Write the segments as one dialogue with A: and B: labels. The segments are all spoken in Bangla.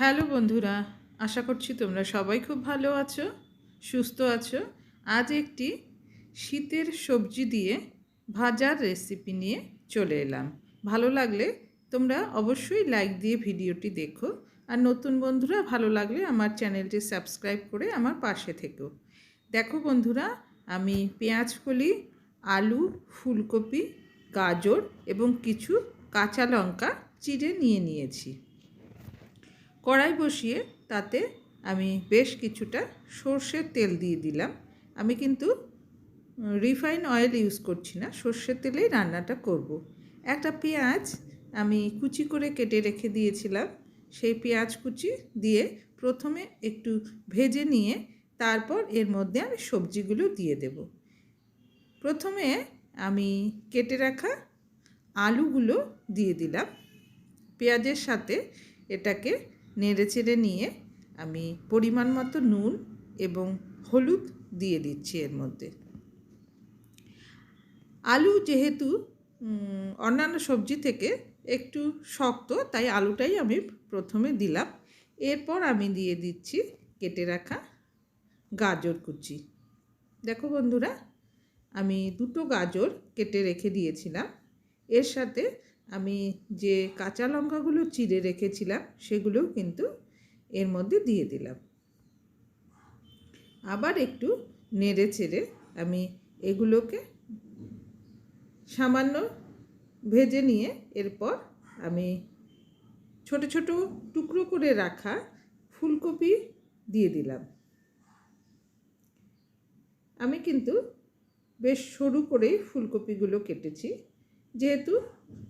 A: হ্যালো বন্ধুরা, আশা করছি তোমরা সবাই খুব ভালো আছো, সুস্থ আছো। আজ একটি শীতের সবজি দিয়ে ভাজার রেসিপি নিয়ে চলে এলাম। ভালো লাগলে তোমরা অবশ্যই লাইক দিয়ে ভিডিওটি দেখো, আর নতুন বন্ধুরা, ভালো লাগলে আমার চ্যানেলটি সাবস্ক্রাইব করে আমার পাশে থেকো। দেখো বন্ধুরা, আমি পেঁয়াজ কলি, আলু, ফুলকপি, গাজর এবং কিছু কাঁচা লঙ্কা চিড়ে নিয়ে নিয়েছি। কড়াই বসিয়ে তাতে আমি বেশ কিছুটা সর্ষের তেল দিয়ে দিলাম। আমি কিন্তু রিফাইন অয়েল ইউজ করছি না, সর্ষের তেলেই রান্নাটা করব। একটা পেঁয়াজ আমি কুচি করে কেটে রেখে দিয়েছিলাম। সেই পেঁয়াজ কুচি দিয়ে প্রথমে একটু ভেজে নিয়ে তারপর এর মধ্যে আমি সবজিগুলো দিয়ে দেব। প্রথমে আমি কেটে রাখা আলুগুলো দিয়ে দিলাম। পেঁয়াজের সাথে এটাকে নেড়ে চেড়ে নিয়ে আমি পরিমাণ মতো নুন এবং হলুদ দিয়ে দিচ্ছি এর মধ্যে। আলু যেহেতু অন্যান্য সবজি থেকে একটু শক্ত, তাই আলুটাই আমি প্রথমে দিলাম। এরপর আমি দিয়ে দিচ্ছি কেটে রাখা গাজর কুচি। দেখো বন্ধুরা, আমি দুটো গাজর কেটে রেখে দিয়েছিলাম। এর সাথে আমি যে কাঁচা লঙ্কাগুলো চিড়ে রেখেছিলাম, সেগুলোও কিন্তু এর মধ্যে দিয়ে দিলাম। আবার একটু নেড়ে চেড়ে আমি এগুলোকে সামান্য ভেজে নিয়ে এরপর আমি ছোট ছোট টুকরো করে রাখা ফুলকপি দিয়ে দিলাম। আমি কিন্তু বেশ সরু করেই ফুলকপিগুলো কেটেছি। যেহেতু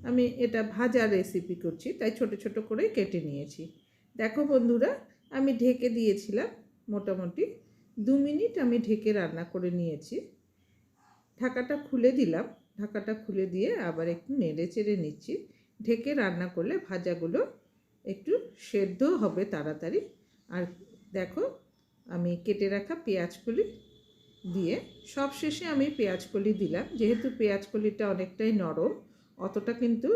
A: আমি এটা ভাজা রেসিপি করছি, তাই ছোট ছোট করে কেটে নিয়েছি। দেখো বন্ধুরা, আমি ঢেকে দিয়েছিলাম মোটামুটি দু মিনিট আমি ঢেকে রান্না করে নিয়েছি। ঢাকাটা খুলে দিলাম, ঢাকাটা খুলে দিয়ে আবার একটু নেড়ে চেড়ে নিচ্ছি। ঢেকে রান্না করলে ভাজাগুলো একটু সেদ্ধ হবে তাড়াতাড়ি। আর দেখো, আমি কেটে রাখা পেঁয়াজগুলি দিয়ে সব শেষে আমি পেঁয়াজকলি দিলাম। যেহেতু পেঁয়াজকলিটা অনেকটাই নরম, অতটা কিন্তু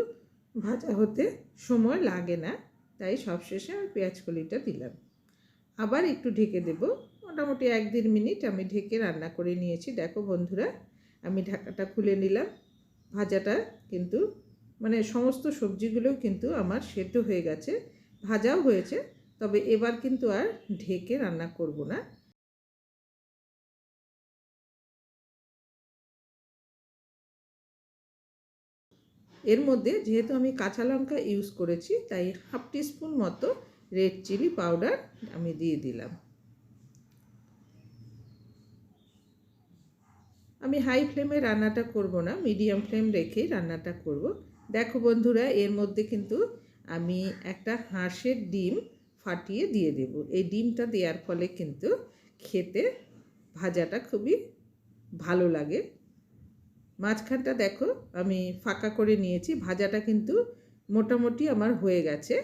A: ভাজা হতে সময় লাগে না, তাই সব শেষে আমি পেঁয়াজকলিটা দিলাম। আবার একটু ঢেকে দেব। মোটামুটি এক দেড় মিনিট আমি ঢেকে রান্না করে নিয়েছি। দেখো বন্ধুরা, আমি ঢাকাটা খুলে নিলাম। ভাজাটা কিন্তু মানে সমস্ত সবজিগুলোও কিন্তু আমার সেদ্ধ হয়ে গেছে, ভাজাও হয়েছে। তবে এবার কিন্তু আর ঢেকে রান্না করব না। এর মধ্যে যেহেতু আমি কাঁচা লঙ্কা ইউজ করেছি, তাই হাফ টিস্পুন মতো রেড চিলি পাউডার আমি দিয়ে দিলাম। আমি হাই ফ্লেমে রান্নাটা করব না মিডিয়াম ফ্লেম রেখেই রান্নাটা করব। দেখো বন্ধুরা, এর মধ্যে কিন্তু আমি একটা হাঁসের ডিম ফাটিয়ে দিয়ে দেব। এই ডিমটা দেওয়ার ফলে কিন্তু খেতে ভাজাটা খুবই ভালো লাগে। মাঝখানটা দেখো, আমি ফাঁকা করে নিয়েছি, ভাজাটা কিন্তু মোটামুটি আমার হয়ে গেছে।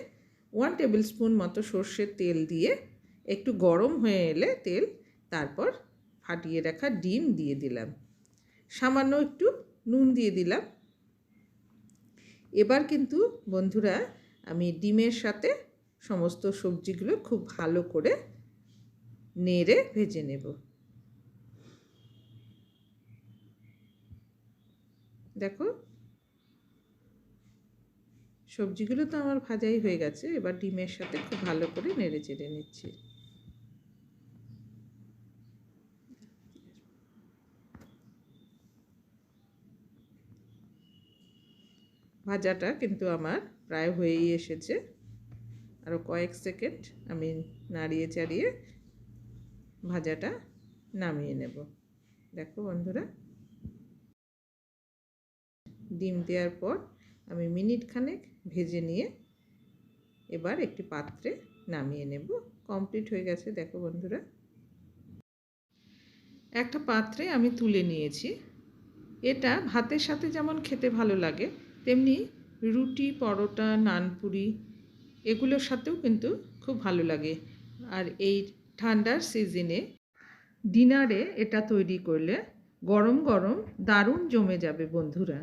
A: ওয়ান টেবিল স্পুন মতো সর্ষের তেল দিয়ে একটু গরম হয়ে এলে তেল, তারপর ফাটিয়ে রাখা ডিম দিয়ে দিলাম। সামান্য একটু নুন দিয়ে দিলাম। এবার কিন্তু বন্ধুরা, আমি ডিমের সাথে সমস্ত সবজিগুলো খুব ভালো করে নেড়ে ভেজে নেব। দেখো। সবজিগুলো তো আমার ভাজাই হয়ে গেছে, এবার ডিমের সাথে খুব ভালো করে নেড়ে চেড়ে নিচ্ছি। ভাজাটা কিন্তু আমার প্রায় হয়েই এসেছে। আরও কয়েক সেকেন্ড আমি নাড়িয়ে চাড়িয়ে ভাজাটা নামিয়ে নেব। দেখো বন্ধুরা। ডিম দেওয়ার পর আমি মিনিট খানেক ভেজে নিয়ে এবার একটি পাত্রে নামিয়ে নেব। কমপ্লিট হয়ে গেছে, দেখো বন্ধুরা। একটা পাত্রে আমি তুলে নিয়েছি। এটা ভাতের সাথে যেমন খেতে ভালো লাগে, তেমনি রুটি, পরোটা, নানপুরি এগুলোর সাথেও কিন্তু খুব ভালো লাগে। আর এই ঠান্ডার সিজনে ডিনারে এটা তৈরি করলে গরম গরম দারুণ জমে যাবে বন্ধুরা।